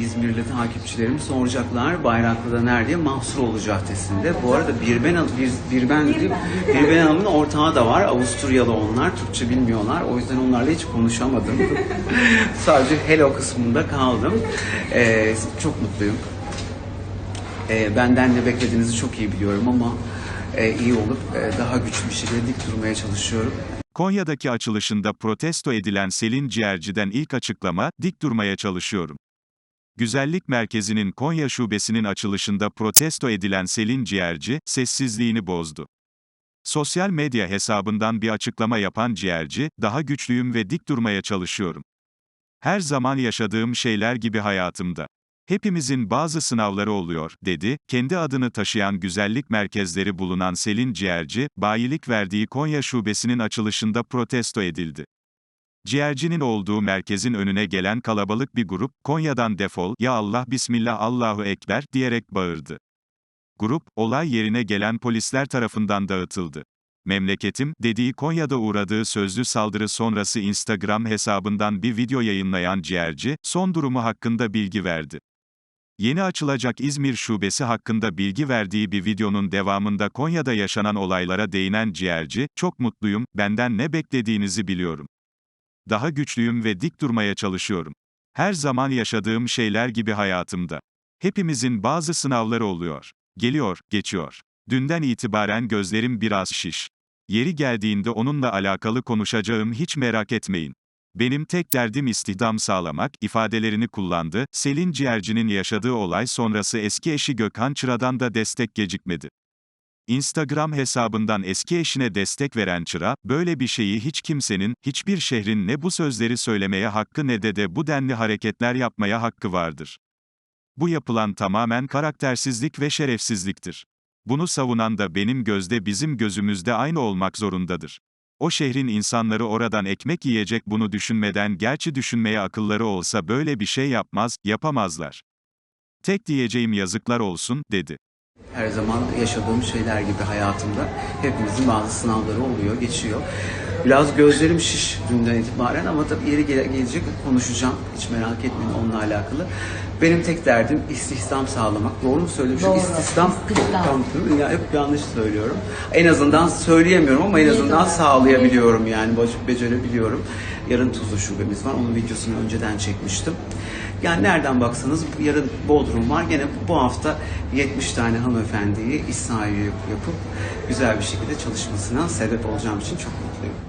İzmirli takipçilerim soracaklar Bayraklı'da nerede? Mahsuroğlu Caddesi'nde. Bu arada Birben, bir, Birben, değil, Birben Hanım'ın ortağı da var. Avusturyalı onlar. Türkçe bilmiyorlar. O yüzden onlarla hiç konuşamadım. Sadece hello kısmında kaldım. Ee, çok mutluyum. Ee, benden ne beklediğinizi çok iyi biliyorum ama e, iyi olup e, daha güçlü bir şekilde dik durmaya çalışıyorum. Konya'daki açılışında protesto edilen Selin Ciğerci'den ilk açıklama, dik durmaya çalışıyorum. Güzellik Merkezi'nin Konya şubesinin açılışında protesto edilen Selin Ciğerci, sessizliğini bozdu. Sosyal medya hesabından bir açıklama yapan Ciğerci, daha güçlüyüm ve dik durmaya çalışıyorum. Her zaman yaşadığım şeyler gibi hayatımda. Hepimizin bazı sınavları oluyor, dedi. Kendi adını taşıyan güzellik merkezleri bulunan Selin Ciğerci, bayilik verdiği Konya şubesinin açılışında protesto edildi. Ciğercinin olduğu merkezin önüne gelen kalabalık bir grup, Konya'dan defol, ya Allah Bismillah Allahu Ekber, diyerek bağırdı. Grup, olay yerine gelen polisler tarafından dağıtıldı. Memleketim, dediği Konya'da uğradığı sözlü saldırı sonrası Instagram hesabından bir video yayınlayan Ciğerci, son durumu hakkında bilgi verdi. Yeni açılacak İzmir şubesi hakkında bilgi verdiği bir videonun devamında Konya'da yaşanan olaylara değinen Ciğerci, çok mutluyum, benden ne beklediğinizi biliyorum. Daha güçlüyüm ve dik durmaya çalışıyorum. Her zaman yaşadığım şeyler gibi hayatımda. Hepimizin bazı sınavları oluyor. Geliyor, geçiyor. Dünden itibaren gözlerim biraz şiş. Yeri geldiğinde onunla alakalı konuşacağım hiç merak etmeyin. Benim tek derdim istihdam sağlamak, ifadelerini kullandı. Selin Ciğerci'nin yaşadığı olay sonrası eski eşi Gökhan Çıra'dan da destek gecikmedi. Instagram hesabından eski eşine destek veren Çıra, böyle bir şeyi hiç kimsenin, hiçbir şehrin ne bu sözleri söylemeye hakkı ne de de bu denli hareketler yapmaya hakkı vardır. Bu yapılan tamamen karaktersizlik ve şerefsizliktir. Bunu savunan da benim gözde bizim gözümüzde aynı olmak zorundadır. O şehrin insanları oradan ekmek yiyecek bunu düşünmeden gerçi düşünmeye akılları olsa böyle bir şey yapmaz, yapamazlar. Tek diyeceğim yazıklar olsun, dedi. Her zaman yaşadığım şeyler gibi hayatımda hepimizin bazı sınavları oluyor, geçiyor. Biraz gözlerim şiş dünden itibaren ama tabii yeri gele- gelecek konuşacağım. Hiç merak etmeyin onunla alakalı. Benim tek derdim istihdam sağlamak. Doğru mu söylüyorum? Doğru. İstihdam. İstihdam. Tam, ya hep yanlış söylüyorum. En azından söyleyemiyorum ama en azından sağlayabiliyorum yani becerebiliyorum. Yarın Tuzlu şubemiz var. Onun videosunu önceden çekmiştim. Yani nereden baksanız yarın Bodrum var. Gene bu hafta 70 tane hanımefendiyi sahibi yapıp güzel bir şekilde çalışmasına sebep olacağım için çok mutluyum.